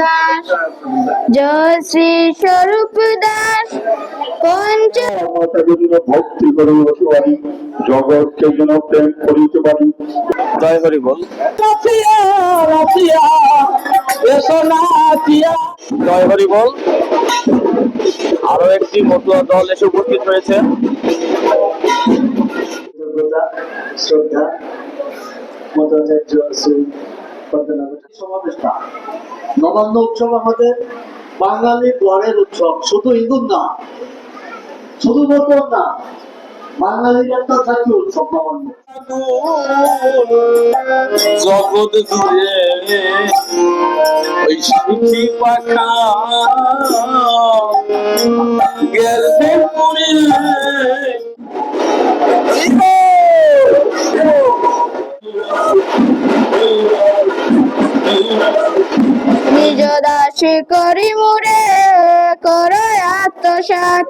দাস জয় শ্রী ভক্তি করে পারি জগৎকে যেন প্রেম করিতে পারি জয় হরি বল আরও একটি মতুয়া দল এসে উপস্থিত হয়েছে। শ্রদ্ধা সমাবেশটা। নবান্ন উৎসব আমাদের বাঙালি গড়ের উৎসব। শুধু হিন্দুর না শুধু নতুন না বাঙালির একটা থাকে উৎসব নবান্ন। জগৎ জুড়ে ওই পাখা নিজ দাসী করি মুরে করো আত্মসাৎ